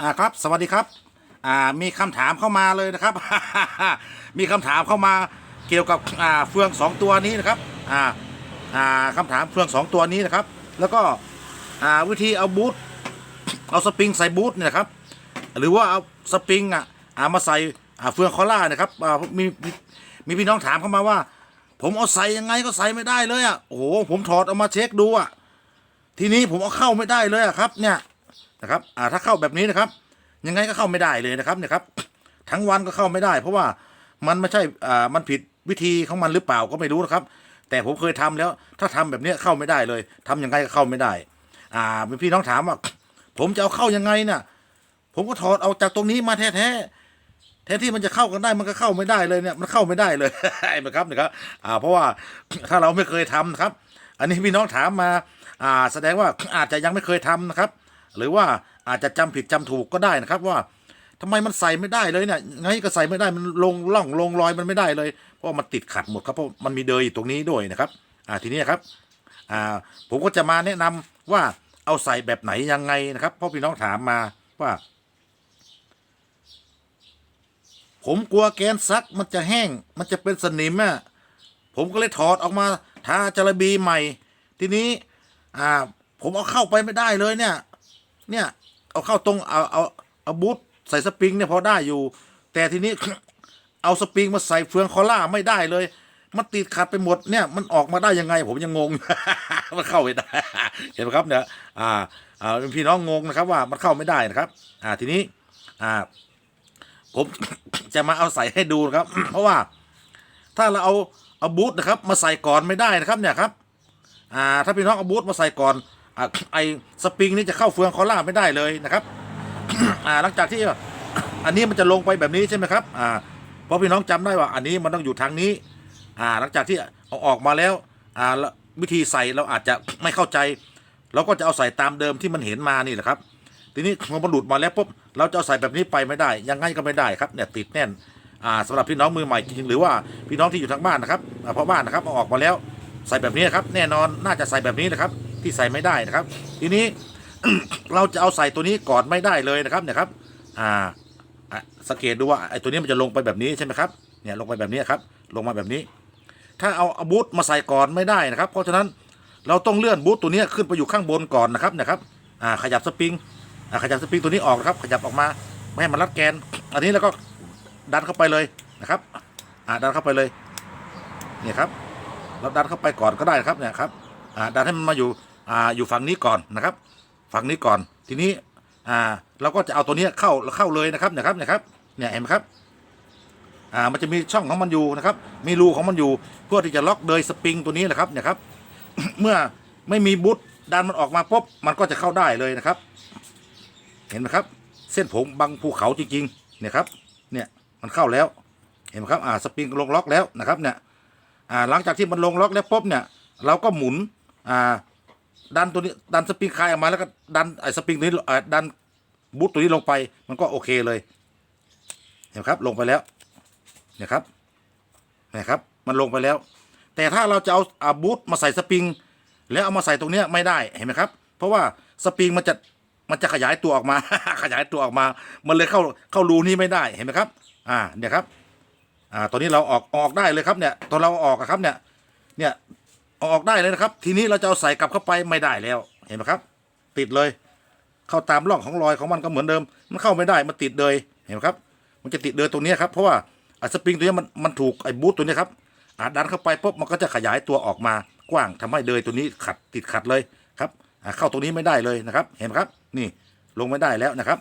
อ่าครับ สวัสดีครับ อ่ามีคำถามเข้ามาเลยนะครับ มีคำถามเข้ามาเกี่ยวกับอ่าเฟืองสองตัวนี้นะครับอ่าอ่าคำถามเฟืองสองตัวนี้นะครับ แล้วก็อ่าวิธีเอาบูทเอาสปริงใส่บูทเนี่ยครับหรือว่าเอาสปริงอะอ่ามาใส่อ่าเฟืองคอล่านะครับอ่ามีมีมีพี่น้องถามเข้ามาว่า ผมเอาใส่ยังไงก็ใส่ไม่ได้เลยอะโอ้โหผมถอดเอามาเช็คดูอะทีนี้ผมเอาเข้าไม่ได้เลยอะครับเนี่ย นะครับอ่าถ้าเข้าแบบนี้นะครับ ยังไงก็เข้าไม่ได้เลยนะครับเนี่ยครับ ทั้งวันก็เข้าไม่ได้ เพราะว่ามันไม่ใช่อ่ามันผิดวิธีของมันหรือเปล่าก็ไม่รู้นะครับ แต่ผมเคยทำแล้ว ถ้าทำแบบนี้เข้าไม่ได้เลยทำยังไงก็เข้าไม่ได้ อ่าเป็นพี่น้องถามว่า ผมจะเอาเข้ายังไงเนี่ยผมก็ถอดเอาจากตรงนี้มาแท้ๆแทนที่มันจะเข้ากันได้มันก็เข้าไม่ได้เลยเนี่ยมันเข้าไม่ได้เลยไอ้นะครับนะครับอ่าเพราะว่าถ้าเราไม่เคยทำนะครับ อันนี้พี่น้องถามมาอ่าแสดงว่าอาจจะยังไม่เคยทำนะครับ หรือว่าอาจจะจำผิดจำถูกก็ได้นะครับว่าทำไมมันใส่ไม่ได้เลยเนี่ยไงก็ใส่ไม่ได้มันลงล่องลงรอยมันไม่ได้เลย เพราะมันติดขัดหมดครับเพราะมันมีเดยอยู่ตรงนี้ด้วยนะครับ อ่าทีนี้ครับอ่าผมก็จะมาแนะนำว่าเอาใส่แบบไหนยังไงนะครับเพราะพี่น้องถามมาว่า ผมกลัวแกนซักมันจะแห้ง มันจะเป็นสนิมอะผมก็เลยถอดออกมาทาจระบีใหม่ ทีนี้อ่าผมเอาเข้าไปไม่ได้เลยเนี่ย เนี่ย เอาเข้าตรงเอาเอาเอาบูทใส่สปริงเนี่ยพอได้อยู่ แต่ทีนี้เอาสปริงมาใส่เฟืองคอล่าไม่ได้เลย มันติดขัดไปหมดเนี่ยมันออกมาได้ยังไง ผมยังงง มันเข้าไม่ได้เห็นไหมครับเนี่ยอ่าอ่าพี่น้องงงนะครับว่ามันเข้าไม่ได้นะครับ อ่าทีนี้อ่าผมจะมาเอาใส่ให้ดูนะครับ เพราะว่าถ้าเราเอาเอาบูทนะครับ มาใส่ก่อนไม่ได้นะครับเนี่ยครับ อ่า ถ้าพี่น้องเอาบูทมาใส่ก่อน ไอสปริงนี่จะเข้าเฟืองคอล่าไม่ได้เลยนะครับอ่าหลังจากที่อันนี้มันจะลงไปแบบนี้ใช่ไหมครับอ่าเพราะพี่น้องจำได้ว่าอันนี้มันต้องอยู่ทางนี้อ่าหลังจากที่เอาออกมาแล้วอ่าแล้ววิธีใส่เราอาจจะไม่เข้าใจ เราก็จะเอาใส่ตามเดิมที่มันเห็นมานี่แหละครับ ทีนี้พอมันหลุดมาแล้วปุ๊บเราจะเอาใส่แบบนี้ไปไม่ได้ ยังไงก็ไม่ได้ครับเนี่ยติดแน่นอ่าสำหรับพี่น้องมือใหม่จริงหรือว่าพี่น้องที่อยู่ทางบ้านนะครับอ่าเพราะบ้านนะครับเอาออกมาแล้วใส่แบบนี้ครับ แน่นอนน่าจะใส่แบบนี้นะครับ ที่ใส่ไม่ได้นะครับ ทีนี้ เราจะเอาใส่ตัวนี้ก่อนไม่ได้เลยนะครับเนี่ยครับ อ่าสังเกตดูว่าไอ้ตัวนี้มันจะลงไปแบบนี้ใช่ไหมครับเนี่ยลงไปแบบนี้ครับ ลงมาแบบนี้ ถ้าเอาอาบูทมาใส่ก่อนไม่ได้นะครับ เพราะฉะนั้นเราต้องเลื่อนบูทตัวนี้ขึ้นไปอยู่ข้างบนก่อนนะครับนะครับ อ่าขยับสปริงอ่าขยับสปริงตัวนี้ออกนะครับขยับออกมาไม่ให้มันรัดแกน อันนี้แล้วก็ดันเข้าไปเลยนะครับ อ่าดันเข้าไปเลยเนี่ยครับเราดันเข้าไปก่อนก็ได้ครับเนี่ยครับ อ่าดันให้มันมาอยู่ อ่าอยู่ฝั่งนี้ก่อนนะครับ ฝั่งนี้ก่อนทีนี้อ่าเราก็จะเอาตัวนี้เข้าเข้าเลยนะครับเนี่ยครับเนี่ยครับเนี่ยเห็นไหมครับอ่ามันจะมีช่องของมันอยู่นะครับ มีรูของมันอยู่เพื่อที่จะล็อกเดยสปริงตัวนี้แหละครับเนี่ยครับเมื่อไม่มีบูทดันมันออกมาปุ๊บมันก็จะเข้าได้เลยนะครับ เห็นไหมครับ เส้นผมบังภูเขาจริงๆเนี่ยครับเนี่ยมันเข้าแล้วเห็นไหมครับอ่าสปริงลงล็อกแล้วนะครับเนี่ยอ่าหลังจากที่มันลงล็อกแล้วปุ๊บเนี่ย เราก็หมุนอ่า ดันตัวนี้ดันสปริงคลายออกมาแล้วก็ดันไอ้สปริงตัวนี้อ่าดันบูทตัวนี้ลงไป มันก็โอเคเลย เห็นไหมครับลงไปแล้วเนี่ยครับเนี่ยครับ มันลงไปแล้ว แต่ถ้าเราจะเอาอาบูทมาใส่สปริง แล้วเอามาใส่ตรงเนี้ยไม่ได้เห็นไหมครับ เพราะว่าสปริงมันจะมันจะขยายตัวออกมา ขยายตัวออกมา มันเลยเข้าเข้ารูนี้ไม่ได้เห็นไหมครับ อ่าเนี่ยครับ อ่าตอนนี้เราออกออกได้เลยครับเนี่ยตอนเราออกอะครับเนี่ย เนี่ย ออกได้เลยนะครับ ทีนี้เราจะเอาใส่กลับเข้าไปไม่ได้แล้ว เห็นไหมครับ ติดเลย เข้าตามร่องของรอยของมันก็เหมือนเดิม มันเข้าไม่ได้มันติดเลยเห็นไหมครับ มันจะติดเดินตรงนี้ครับเพราะว่าไอ้สปริงตัวนี้มันมันถูกไอ้บูทตัวนี้ครับอาดันเข้าไปปุ๊บมันก็จะขยายตัวออกมากว้างทำให้เดยตัวนี้ขัดติดขัดเลยครับเข้าตรงนี้ไม่ได้เลยนะครับ เห็นไหมครับ นี่ลงไม่ได้แล้วนะครับ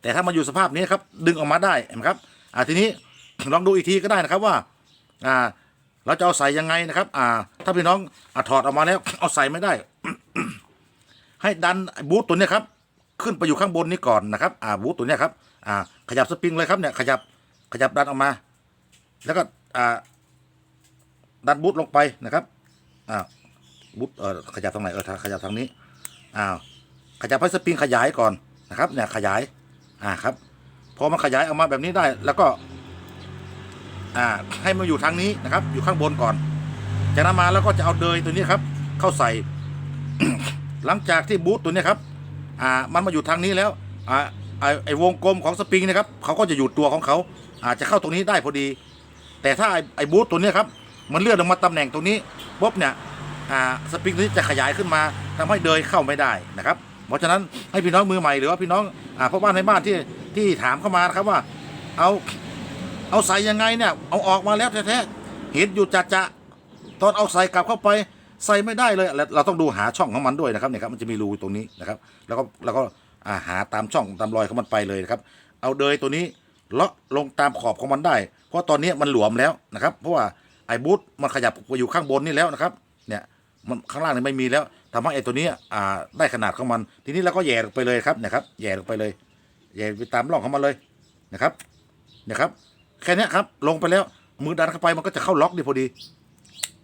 แต่ถ้ามันอยู่สภาพนี้ครับ ดึงออกมาได้เห็นไหมครับอ่าทีนี้ลองดูอีกทีก็ได้นะครับว่าอ่า เราจะเอาใส่ยังไงนะครับ อ่า ถ้าพี่น้องอถอดออกมาแล้ว เอาใส่ไม่ได้ ให้ดันบูทตัวนี้ครับ ขึ้นไปอยู่ข้างบนนี้ก่อนนะครับ อ่า บูทตัวนี้ครับ อ่า ขยับสปริงเลยครับเนี่ย ขยับ ขยับดันออกมา แล้วก็ อ่า ดันบูทลงไปนะครับ อ่า บูทเออขยับตรงไหน เออ ขยับทางนี้ อ้าว ขยับให้สปริงขยายก่อนนะครับ เนี่ย ขยาย อ่า ครับ พอมันขยายออกมาแบบนี้ได้ แล้วก็ อ่าให้มันอยู่ทางนี้นะครับ อยู่ข้างบนก่อน จากนั้นมาแล้วก็จะเอาเดยตัวนี้ครับ เข้าใส่ หลังจากที่บูทตัวนี้ครับ อ่า มันมาอยู่ทางนี้แล้วอ่าไอไอวงกลมของสปริงนะครับเขาก็จะอยู่ตัวของเขาอาจจะเข้าตรงนี้ได้พอดี แต่ถ้าไอไอบูทตัวนี้ครับมันเลื่อนลงมาตำแหน่งตรงนี้ปุ๊บเนี่ยอ่าสปริงตัวนี้จะขยายขึ้นมาทำให้เดินเข้าไม่ได้นะครับ เพราะฉะนั้นให้พี่น้องมือใหม่หรือว่าพี่น้องอ่าพ่อบ้านในบ้านที่ที่ถามเข้ามานะครับว่า เอา เอาใส่ยังไงเนี่ย เอาออกมาแล้วแท้ๆเห็นอยู่จะจะตอนเอาใส่กลับเข้าไปใส่ไม่ได้เลยเราต้องดูหาช่องของมันด้วยนะครับเนี่ยครับมันจะมีรูตรงนี้นะครับ แล้วก็แล้วก็าหาตามช่องตามรอยของมันไปเลยนะครับ เอาเดยตัวนี้เลาะลงตามขอบของมันได้ เพราะตอนนี้มันหลวมแล้วนะครับ เพราะว่าไอ้บูทมันขยับไปอยู่ข้างบนนี่แล้วนะครับ เนี่ยมันข้างล่างนี่ไม่มีแล้วทำให้ไอ้ตัวนี้อ่าได้ขนาดของมัน ทีนี้เราก็แย่ลงไปเลยครับเนะครับแย่ลงไปเลยแย่ไปตามร่องของมันเลยนะครับเนี่ยครับ แค่นี้ครับ ลงไปแล้ว มือดันเข้าไปมันก็จะเข้าล็อกดีพอดี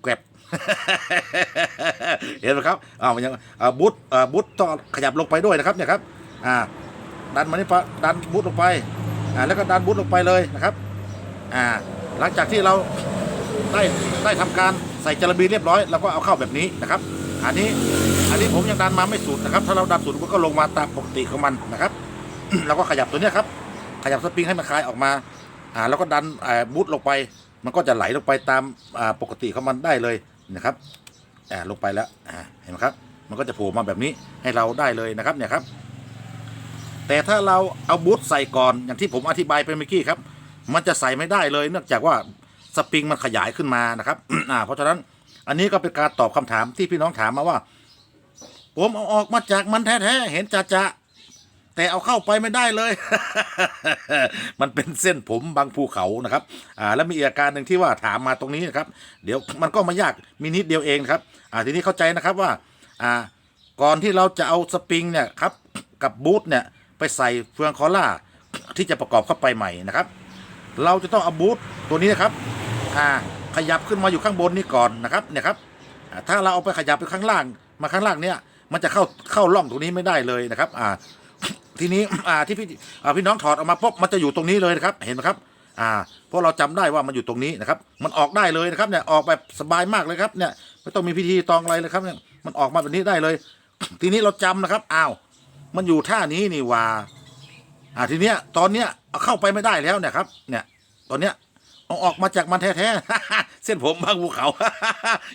แกรบเห็นไหมครับอ้าวยังอ่บูทอ่าบูทต้องขยับลงไปด้วยนะครับเนี่ยครับอ่าดันมานี่ปะดันบูทลงไปอ่าแล้วก็ดันบูทลงไปเลยนะครับอ่าหลังจากที่เราได้ได้ทำการใส่จรบีเรียบร้อยเราก็เอาเข้าแบบนี้นะครับ อันนี้อันนี้ผมยังดันมาไม่สุดนะครับ ถ้าเราดันสุดมันก็ลงมาตามปกติของมันนะครับ เราก็ขยับตัวเนี้ยครับ ขยับสปริงให้มันคลายออกมา อ่าแล้วก็ดันอ่าบูทลงไป มันก็จะไหลลงไปตามอ่าปกติของมันได้เลยนะครับอ่าลงไปแล้วอ่าเห็นไหมครับ มันก็จะโผล่มาแบบนี้ให้เราได้เลยนะครับเนี่ยครับ แต่ถ้าเราเอาบูทใส่ก่อนอย่างที่ผมอธิบายไปเมื่อกี้ครับ มันจะใส่ไม่ได้เลย เนื่องจากว่าสปริงมันขยายขึ้นมานะครับอ่าเพราะฉะนั้นอันนี้ก็เป็นการตอบคำถามที่พี่น้องถามมาว่าผมเอาออกมาจากมันแท้ๆเห็นจะจะ แต่เอาเข้าไปไม่ได้เลย มันเป็นเส้นผมบางภูเขานะครับ อ่า แล้วมีอาการหนึ่งที่ว่าถามมาตรงนี้นะครับ เดี๋ยวมันก็ไม่ยากมีนิดเดียวเองครับ อ่า ทีนี้เข้าใจนะครับว่า อ่า ก่อนที่เราจะเอาสปริงเนี่ยครับ กับบูทเนี่ยไปใส่เฟืองคอล่าที่จะประกอบเข้าไปใหม่นะครับ เราจะต้องเอาบูทตัวนี้นะครับ อ่า ขยับขึ้นมาอยู่ข้างบนนี่ก่อนนะครับ เนี่ยครับ ถ้าเราเอาไปขยับไปข้างล่าง มาข้างล่างเนี่ย มันจะเข้าเข้าร่องตรงนี้ไม่ได้เลยนะครับ อ่า ทีนี้ อ่าที่พี่อ่าพี่น้องถอดออกมาปุ๊บมันจะอยู่ตรงนี้เลยนะครับ เห็นไหมครับอ่าเพราะเราจำได้ว่ามันอยู่ตรงนี้นะครับ มันออกได้เลยนะครับเนี่ยออกแบบสบายมากเลยครับเนี่ยไม่ต้องมีพิธีตองอะไรเลยครับเนี่ยมันออกมาแบบนี้ได้เลย ทีนี้เราจำนะครับอ้าวมันอยู่ท่านี้นี่ว่าอ่าทีเนี้ยตอนเนี้ยเอาเข้าไปไม่ได้แล้วเนี่ยครับ เนี่ย ตอนเนี้ยเอาออกมาจากมันแท้ๆเส้นผมบางภูเขา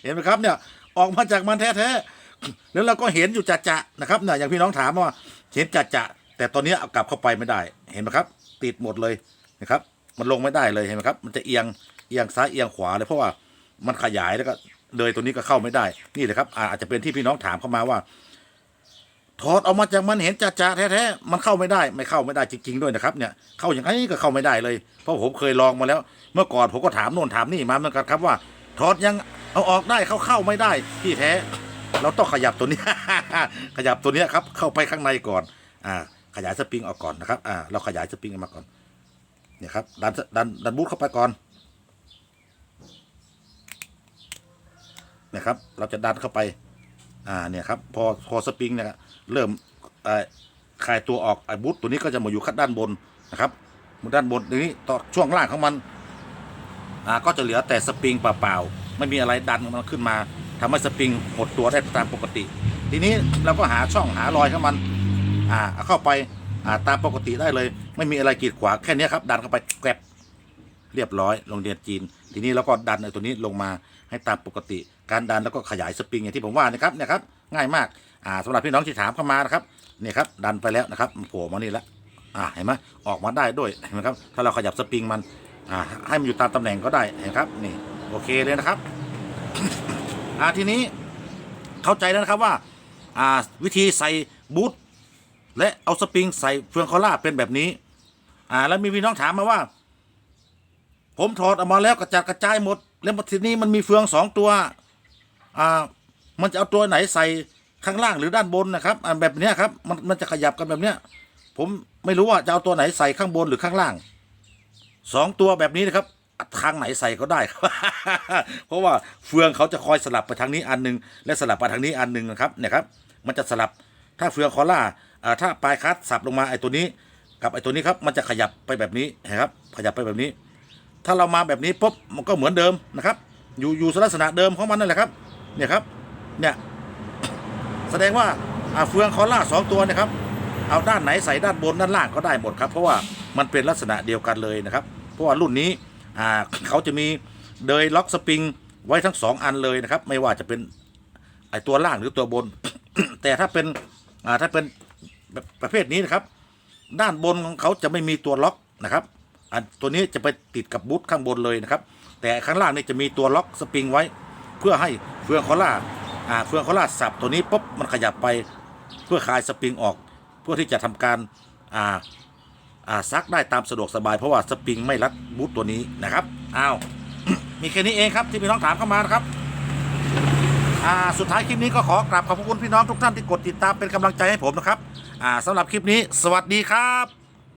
เห็นไหมครับ เนี่ย ออกมาจากมันแท้ๆแล้วเราก็เห็นอยู่จะๆนะครับเนี่ยอย่างพี่น้องถามว่าเห็นจะๆ แต่ตอนนี้เอากลับเข้าไปไม่ได้เห็นไหมครับ ติดหมดเลยนะครับ มันลงไม่ได้เลยเห็นไหมครับ มันจะเอียงเอียงซ้ายเอียงขวาเลยเพราะว่ามันขยายแล้วก็เลยตัวนี้ก็เข้าไม่ได้ นี่เลยครับ อาจจะเป็นที่พี่น้องถามเข้ามาว่า ถอดออกมาจากมันเห็นจ่าๆแท้ๆมันเข้าไม่ได้ ไม่เข้าไม่ได้จริงๆด้วยนะครับ เนี่ยเข้าอย่างนี้ก็เข้าไม่ได้เลย เพราะผมเคยลองมาแล้ว เมื่อก่อนผมก็ถามโน่นถามนี่มาเหมือนกันครับว่า ถอดยังเอาออกได้เข้าเข้าไม่ได้ที่แท้ เราต้องขยับตัวนี้ ขยับตัวนี้ครับ เข้าไปข้างในก่อน อ่า ขยายสปริงออกก่อนนะครับ อ่า เราขยายสปริงออกมาก่อน เนี่ยครับ ดัน ดัน ดันบูทเข้าไปก่อน เนี่ยครับ เราจะดันเข้าไป อ่า เนี่ยครับ พอ พอสปริงเนี่ยเริ่มเอ่อคลายตัวออกไอ้บูทตัวนี้ก็จะมาอยู่ข้างด้านบนนะครับด้านบนนี้ต่อช่วงล่างของมันอ่าก็จะเหลือแต่สปริงเปล่าๆ ไม่มีอะไรดันมันขึ้นมาทำให้สปริงหดตัวได้ตามปกติ ทีนี้เราก็หาช่องหารอยของมัน อ่าเอาเข้าไปอ่าตามปกติได้เลย ไม่มีอะไรกีดขวางแค่นี้ครับ ดันเข้าไปแกรบเรียบร้อยโรงเรียนจีน ทีนี้เราก็ดันไอ้ตัวนี้ลงมาให้ตามปกติ การดันแล้วก็ขยายสปริงอย่างที่ผมว่านะครับเนี่ยครับง่ายมากอ่าสำหรับพี่น้องที่ถามเข้ามานะครับเนี่ยครับดันไปแล้วนะครับโผล่มานี่แล้วอ่าเห็นไหมออกมาได้ด้วยเห็นไหมครับถ้าเราขยับสปริงมันอ่าให้มันอยู่ตามตำแหน่งก็ได้เห็นครับนี่โอเคเลยนะครับอ่าทีนี้เข้าใจแล้วนะครับว่าอ่าวิธีใส่บูท และเอาสปริงใส่เฟืองคอล่าเป็นแบบนี้ อ่า แล้วมีพี่น้องถามมาว่า ผมถอดออกมาแล้วกระจัดกระจายหมด แล้วทีนี้มันมีเฟืองสองตัว อ่า มันจะเอาตัวไหนใส่ข้างล่างหรือด้านบนนะครับอ่าแบบเนี้ยครับ มันมันจะขยับกันแบบเนี้ย ผมไม่รู้ว่าจะเอาตัวไหนใส่ข้างบนหรือข้างล่างสองตัวแบบนี้นะครับทางไหนใส่ก็ได้ครับ เพราะว่าเฟืองเขาจะคอยสลับไปทางนี้อันหนึง และสลับไปทางนี้อันหนึงนะครับ เนี่ยครับ มันจะสลับถ้าเฟืองคอล่า อ่าถ้าปลายคัดสับลงมาไอ้ตัวนี้ กับไอ้ตัวนี้ครับมันจะขยับไปแบบนี้นะครับ ขยับไปแบบนี้ ถ้าเรามาแบบนี้ปุ๊บมันก็เหมือนเดิมนะครับ อยู่อยู่ลักษณะเดิมของมันนั่นแหละครับ เนี่ยครับ เนี่ยแสดงว่าอาเฟืองคอล่าสองตัวนี่ยครับ เอาด้านไหนใส่ด้านบนด้านล่างก็ได้หมดครับ เพราะว่ามันเป็นลักษณะเดียวกันเลยนะครับ เพราะว่ารุ่นนี้อ่าเขาจะมีเดยล็อกสปริงไว้ทั้งสองอันเลยนะครับ ไม่ว่าจะเป็นไอตัวล่างหรือตัวบน แต่ถ้าเป็นอ่าถ้าเป็น ประเภทนี้นะครับ ด้านบนของเขาจะไม่มีตัวล็อกนะครับ อันตัวนี้จะไปติดกับบูทข้างบนเลยนะครับ แต่ข้างล่างนี่จะมีตัวล็อกสปริงไว้ เพื่อให้เฟืองคอล่าอ่าเฟืองคอล่าสับตัวนี้ปุ๊บมันขยับไปเพื่อคลายสปริงออก เพื่อที่จะทำการอ่าอ่าซักได้ตามสะดวกสบาย เพราะว่าสปริงไม่รัดบูทตัวนี้นะครับอ้าวมีแค่นี้เองครับที่พี่น้องถามเข้ามานะครับ อ่าสุดท้ายคลิปนี้ก็ขอกราบขอบพระคุณพี่น้องทุกท่านที่กดติดตามเป็นกำลังใจให้ผมนะครับอ่าสำหรับคลิปนี้ สวัสดีครับ